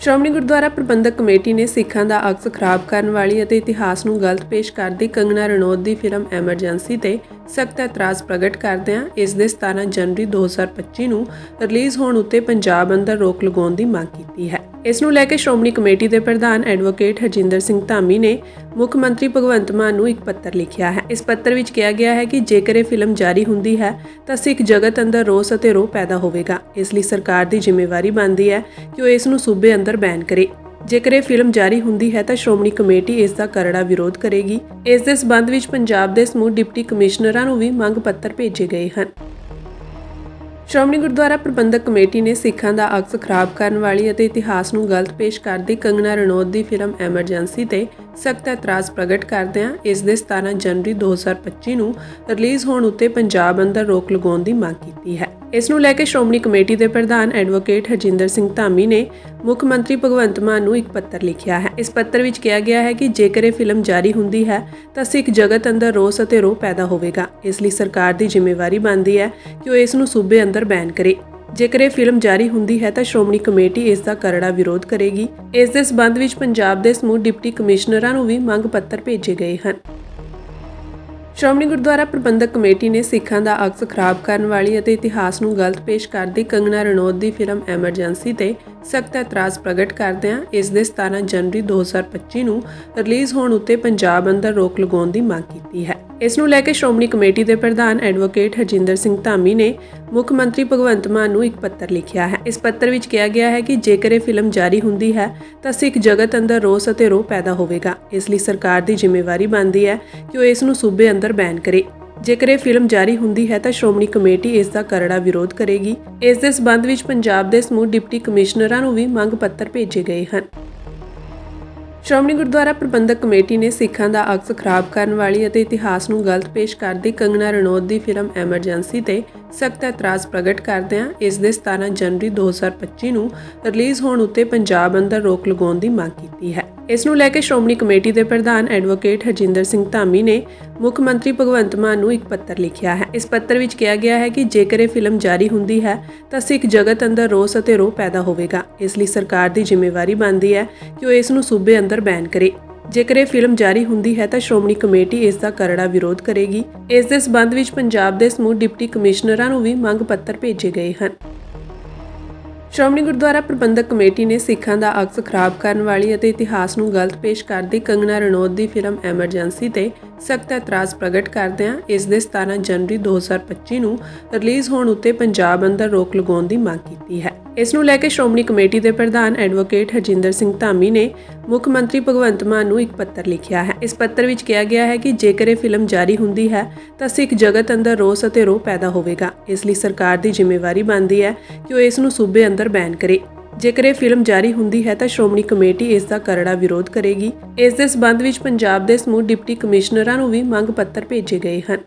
ਸ਼੍ਰੋਮਣੀ ਗੁਰਦੁਆਰਾ ਪ੍ਰਬੰਧਕ committee ਨੇ ਸਿੱਖਾਂ ਦਾ ਅਕਸ ਖਰਾਬ ਕਰਨ ਵਾਲੀ ਅਤੇ ਇਤਿਹਾਸ ਨੂੰ ਗਲਤ ਪੇਸ਼ ਕਰਦੀ ਕੰਗਣਾ ਰਣੌਤ ਦੀ ਫਿਲਮ ਐਮਰਜੈਂਸੀ ਤੇ ਸਖਤ ਇਤਰਾਜ਼ ਪ੍ਰਗਟ ਕਰਦਿਆਂ ਇਸ ਦੇ 17 ਜਨਵਰੀ 2025 ਨੂੰ ਰਿਲੀਜ਼ ਹੋਣ ਉੱਤੇ ਪੰਜਾਬ ਅੰਦਰ ਰੋਕ ਲਗਾਉਣ ਦੀ ਮੰਗ ਕੀਤੀ ਹੈ। ਇਸ ਨੂੰ ਲੈ ਕੇ ਸ਼੍ਰੋਮਣੀ ਕਮੇਟੀ ਦੇ ਪ੍ਰਧਾਨ ਐਡਵੋਕੇਟ ਹਰਜਿੰਦਰ ਸਿੰਘ ਧਾਮੀ ਨੇ ਮੁੱਖ ਮੰਤਰੀ ਭਗਵੰਤ ਮਾਨ ਨੂੰ ਇੱਕ ਪੱਤਰ ਲਿਖਿਆ ਹੈ। ਇਸ ਪੱਤਰ ਵਿੱਚ ਕਿਹਾ ਗਿਆ ਹੈ ਕਿ ਜੇਕਰ ਇਹ ਫਿਲਮ ਜਾਰੀ ਹੁੰਦੀ ਹੈ, ਤਾਂ ਸਿੱਖ ਜਗਤ ਅੰਦਰ ਰੋਸ ਅਤੇ ਰੋਹ ਪੈਦਾ ਹੋਵੇਗਾ। ਇਸ ਲਈ ਸਰਕਾਰ ਦੀ ਜ਼ਿੰਮੇਵਾਰੀ ਬਣਦੀ ਹੈ ਕਿ ਉਹ ਇਸ ਨੂੰ ਸੂਬੇ ਅੰਦਰ ਬੈਨ ਕਰੇ। ਜੇਕਰ ਇਹ ਫਿਲਮ ਜਾਰੀ ਹੁੰਦੀ ਹੈ ਤਾਂ ਸ਼੍ਰੋਮਣੀ ਕਮੇਟੀ ਇਸ ਦਾ ਕਰੜਾ ਵਿਰੋਧ ਕਰੇਗੀ। ਇਸ ਦੇ ਸਬੰਧ ਵਿੱਚ ਪੰਜਾਬ ਦੇ ਸਮੂਹ ਡਿਪਟੀ ਕਮਿਸ਼ਨਰਾਂ ਨੂੰ ਵੀ ਮੰਗ ਪੱਤਰ ਭੇਜੇ ਗਏ ਹਨ। ਸ਼੍ਰੋਮਣੀ ਗੁਰਦੁਆਰਾ ਪ੍ਰਬੰਧਕ ਕਮੇਟੀ ਨੇ ਸਿੱਖਾਂ ਦਾ ਅਕਸ ਖਰਾਬ ਕਰਨ ਵਾਲੀ ਅਤੇ ਇਤਿਹਾਸ ਨੂੰ ਗਲਤ ਪੇਸ਼ ਕਰਦੀ ਕੰਗਨਾ ਰਣੌਤ ਦੀ ਫਿਲਮ ਐਮਰਜੈਂਸੀ ਤੇ ਸਖਤ ਇਤਰਾਜ਼ ਪ੍ਰਗਟ ਕਰਦਿਆਂ ਇਸ ਦੇ 17 ਜਨਵਰੀ 2025 ਨੂੰ ਰਿਲੀਜ਼ ਹੋਣ ਉੱਤੇ ਪੰਜਾਬ ਅੰਦਰ ਰੋਕ ਲਗਾਉਣ ਦੀ ਮੰਗ ਕੀਤੀ ਹੈ। ਇਸ ਨੂੰ ਲੈ ਕੇ ਸ਼੍ਰੋਮਣੀ ਕਮੇਟੀ ਦੇ ਪ੍ਰਧਾਨ ਐਡਵੋਕੇਟ ਹਰਜਿੰਦਰ ਸਿੰਘ ਧਾਮੀ ਨੇ ਮੁੱਖ ਮੰਤਰੀ ਭਗਵੰਤ ਮਾਨ ਨੂੰ ਇੱਕ ਪੱਤਰ ਲਿਖਿਆ ਹੈ। ਇਸ ਪੱਤਰ ਵਿੱਚ ਕਿਹਾ ਗਿਆ ਹੈ ਕਿ ਜੇਕਰ ਇਹ ਫਿਲਮ ਜਾਰੀ ਹੁੰਦੀ ਹੈ, ਤਾਂ ਸਿੱਖ ਜਗਤ ਅੰਦਰ ਰੋਸ ਅਤੇ ਰੋਹ ਪੈਦਾ ਹੋਵੇਗਾ। ਇਸ ਲਈ ਸਰਕਾਰ ਦੀ ਜ਼ਿੰਮੇਵਾਰੀ ਬਣਦੀ ਹੈ ਕਿ ਉਹ ਇਸ ਨੂੰ ਸੂਬੇ ਅੰਦਰ ਬੈਨ ਕਰੇ। ਜੇਕਰ ਇਹ ਫਿਲਮ ਜਾਰੀ ਹੁੰਦੀ ਹੈ ਤਾਂ ਸ਼੍ਰੋਮਣੀ ਕਮੇਟੀ ਇਸ ਦਾ ਕਰੜਾ ਵਿਰੋਧ ਕਰੇਗੀ। ਇਸ ਦੇ ਸਬੰਧ ਵਿੱਚ ਪੰਜਾਬ ਦੇ ਸਮੂਹ ਡਿਪਟੀ ਕਮਿਸ਼ਨਰਾਂ ਨੂੰ ਵੀ ਮੰਗ ਪੱਤਰ ਭੇਜੇ ਗਏ ਹਨ। ਸ਼੍ਰੋਮਣੀ ਗੁਰਦੁਆਰਾ ਪ੍ਰਬੰਧਕ ਕਮੇਟੀ ਨੇ ਸਿੱਖਾਂ ਦਾ ਅਕਸ ਖਰਾਬ ਕਰਨ ਵਾਲੀ ਅਤੇ ਇਤਿਹਾਸ ਨੂੰ ਗਲਤ ਪੇਸ਼ ਕਰਦੀ ਕੰਗਨਾ ਰਣੌਤ ਦੀ ਫਿਲਮ ਐਮਰਜੈਂਸੀ ਤੇ ਸਖਤ ਇਤਰਾਜ਼ ਪ੍ਰਗਟ ਕਰਦਿਆਂ ਇਸ ਦੇ 17 ਜਨਵਰੀ 2025 ਨੂੰ ਰਿਲੀਜ਼ ਹੋਣ ਉੱਤੇ ਪੰਜਾਬ ਅੰਦਰ ਰੋਕ ਲਗਾਉਣ ਦੀ ਮੰਗ ਕੀਤੀ ਹੈ। ਇਸ ਨੂੰ ਲੈ ਕੇ ਸ਼੍ਰੋਮਣੀ ਕਮੇਟੀ ਦੇ ਪ੍ਰਧਾਨ ਐਡਵੋਕੇਟ ਹਰਜਿੰਦਰ ਸਿੰਘ ਧਾਮੀ ਨੇ ਮੁੱਖ ਮੰਤਰੀ ਭਗਵੰਤ ਮਾਨ ਨੂੰ ਇੱਕ ਪੱਤਰ ਲਿਖਿਆ ਹੈ। ਇਸ ਪੱਤਰ ਵਿੱਚ ਕਿਹਾ ਗਿਆ ਹੈ ਕਿ ਜੇਕਰ ਇਹ ਫਿਲਮ ਜਾਰੀ ਹੁੰਦੀ ਹੈ, ਤਾਂ ਸਿੱਖ ਜਗਤ ਅੰਦਰ ਰੋਸ ਅਤੇ ਰੋਹ ਪੈਦਾ ਹੋਵੇਗਾ। ਇਸ ਲਈ ਸਰਕਾਰ ਦੀ ਜ਼ਿੰਮੇਵਾਰੀ ਬਣਦੀ ਹੈ ਕਿ ਉਹ ਇਸ ਨੂੰ ਸੂਬੇ ਅੰਦਰ ਬੈਨ ਕਰੇ। ਜੇਕਰ ਇਹ ਫਿਲਮ ਜਾਰੀ ਹੁੰਦੀ ਹੈ ਤਾਂ ਸ਼੍ਰੋਮਣੀ ਕਮੇਟੀ ਇਸ ਦਾ ਕਰੜਾ ਵਿਰੋਧ ਕਰੇਗੀ। ਇਸ ਦੇ ਸਬੰਧ ਵਿੱਚ ਪੰਜਾਬ ਦੇ ਸਮੂਹ ਡਿਪਟੀ ਕਮਿਸ਼ਨਰਾਂ ਨੂੰ ਵੀ ਮੰਗ ਪੱਤਰ ਭੇਜੇ ਗਏ ਹਨ। ਸ਼੍ਰੋਮਣੀ ਗੁਰਦੁਆਰਾ ਪ੍ਰਬੰਧਕ ਕਮੇਟੀ ਨੇ ਸਿੱਖਾਂ ਦਾ ਅਕਸ ਖਰਾਬ ਕਰਨ ਵਾਲੀ ਅਤੇ ਇਤਿਹਾਸ ਨੂੰ ਗਲਤ ਪੇਸ਼ ਕਰਦੀ ਕੰਗਨਾ ਰਣੌਤ ਦੀ ਫਿਲਮ ਐਮਰਜੈਂਸੀ ਤੇ ਸਖਤ ਇਤਰਾਜ਼ ਪ੍ਰਗਟ ਕਰਦਿਆਂ ਇਸ ਦੇ 17 ਜਨਵਰੀ 2025 ਨੂੰ ਰਿਲੀਜ਼ ਹੋਣ ਉੱਤੇ ਪੰਜਾਬ ਅੰਦਰ ਰੋਕ ਲਗਾਉਣ ਦੀ ਮੰਗ ਕੀਤੀ ਹੈ। ਇਸ ਨੂੰ ਲੈ ਕੇ ਸ਼੍ਰੋਮਣੀ ਕਮੇਟੀ ਦੇ ਪ੍ਰਧਾਨ ਐਡਵੋਕੇਟ ਹਰਜਿੰਦਰ ਸਿੰਘ ਧਾਮੀ ਨੇ ਮੁੱਖ ਮੰਤਰੀ ਭਗਵੰਤ ਮਾਨ ਨੂੰ ਇੱਕ ਪੱਤਰ ਲਿਖਿਆ ਹੈ। ਇਸ ਪੱਤਰ ਵਿੱਚ ਕਿਹਾ ਗਿਆ ਹੈ ਕਿ ਜੇਕਰ ਇਹ ਫਿਲਮ ਜਾਰੀ ਹੁੰਦੀ ਹੈ, ਤਾਂ ਸਿੱਖ ਜਗਤ ਅੰਦਰ ਰੋਸ ਅਤੇ ਰੋਹ ਪੈਦਾ ਹੋਵੇਗਾ। ਇਸ ਲਈ ਸਰਕਾਰ ਦੀ ਜ਼ਿੰਮੇਵਾਰੀ ਬਣਦੀ ਹੈ ਕਿ ਉਹ ਇਸ ਨੂੰ ਸੂਬੇ ਅੰਦਰ ਬੈਨ ਕਰੇ। ਜੇਕਰ ਇਹ ਫਿਲਮ ਜਾਰੀ ਹੁੰਦੀ ਹੈ, ਤਾਂ ਸ਼੍ਰੋਮਣੀ ਕਮੇਟੀ ਇਸ ਦਾ ਕਰੜਾ ਵਿਰੋਧ ਕਰੇਗੀ। ਇਸ ਦੇ ਸਬੰਧ ਵਿੱਚ ਪੰਜਾਬ ਦੇ ਸਮੂਹ ਡਿਪਟੀ ਕਮਿਸ਼ਨਰਾਂ ਨੂੰ ਵੀ ਮੰਗ ਪੱਤਰ ਭੇਜੇ ਗਏ ਹਨ। ਸ਼੍ਰੋਮਣੀ ਗੁਰਦੁਆਰਾ ਪ੍ਰਬੰਧਕ ਕਮੇਟੀ ਨੇ ਸਿੱਖਾਂ ਦਾ ਅਕਸ ਖਰਾਬ ਕਰਨ ਵਾਲੀ ਅਤੇ ਇਤਿਹਾਸ ਨੂੰ ਗਲਤ ਪੇਸ਼ ਕਰਦੀ ਕੰਗਨਾ ਰਣੌਤ ਦੀ ਫਿਲਮ ਐਮਰਜੈਂਸੀ ਤੇ ਸਖਤ ਇਤਰਾਜ਼ ਪ੍ਰਗਟ ਕਰਦਿਆਂ ਇਸ ਦੇ 17 ਜਨਵਰੀ 2025 ਨੂੰ ਰਿਲੀਜ਼ ਹੋਣ ਉੱਤੇ ਪੰਜਾਬ ਅੰਦਰ ਰੋਕ ਲਗਾਉਣ ਦੀ ਮੰਗ ਕੀਤੀ ਹੈ। ਇਸ ਨੂੰ ਲੈ ਕੇ ਸ਼੍ਰੋਮਣੀ ਕਮੇਟੀ ਦੇ ਪ੍ਰਧਾਨ ਐਡਵੋਕੇਟ ਹਰਜਿੰਦਰ ਸਿੰਘ ਧਾਮੀ ਨੇ ਮੁੱਖ ਮੰਤਰੀ ਭਗਵੰਤ ਮਾਨ ਨੂੰ ਇੱਕ ਪੱਤਰ ਲਿਖਿਆ ਹੈ। ਇਸ ਪੱਤਰ ਵਿੱਚ ਕਿਹਾ ਗਿਆ ਹੈ ਕਿ ਜੇਕਰ ਇਹ ਫਿਲਮ ਜਾਰੀ ਹੁੰਦੀ ਹੈ, ਤਾਂ ਸਿੱਖ ਜਗਤ ਅੰਦਰ ਰੋਸ ਅਤੇ ਰੋਹ ਪੈਦਾ ਹੋਵੇਗਾ। ਇਸ ਲਈ ਸਰਕਾਰ ਦੀ ਜ਼ਿੰਮੇਵਾਰੀ ਬਣਦੀ ਹੈ ਕਿ ਉਹ ਇਸ ਨੂੰ ਸੂਬੇ ਅੰਦਰ ਬੈਨ ਕਰੇ। ਜੇਕਰ ਇਹ ਫਿਲਮ ਜਾਰੀ ਹੁੰਦੀ ਹੈ ਤਾਂ ਸ਼੍ਰੋਮਣੀ ਕਮੇਟੀ ਇਸ ਦਾ ਕਰੜਾ ਵਿਰੋਧ ਕਰੇਗੀ। ਇਸ ਦੇ ਸਬੰਧ ਵਿੱਚ ਪੰਜਾਬ ਦੇ ਸਮੂਹ ਡਿਪਟੀ ਕਮਿਸ਼ਨਰਾਂ ਨੂੰ ਵੀ ਮੰਗ ਪੱਤਰ ਭੇਜੇ ਗਏ ਹਨ।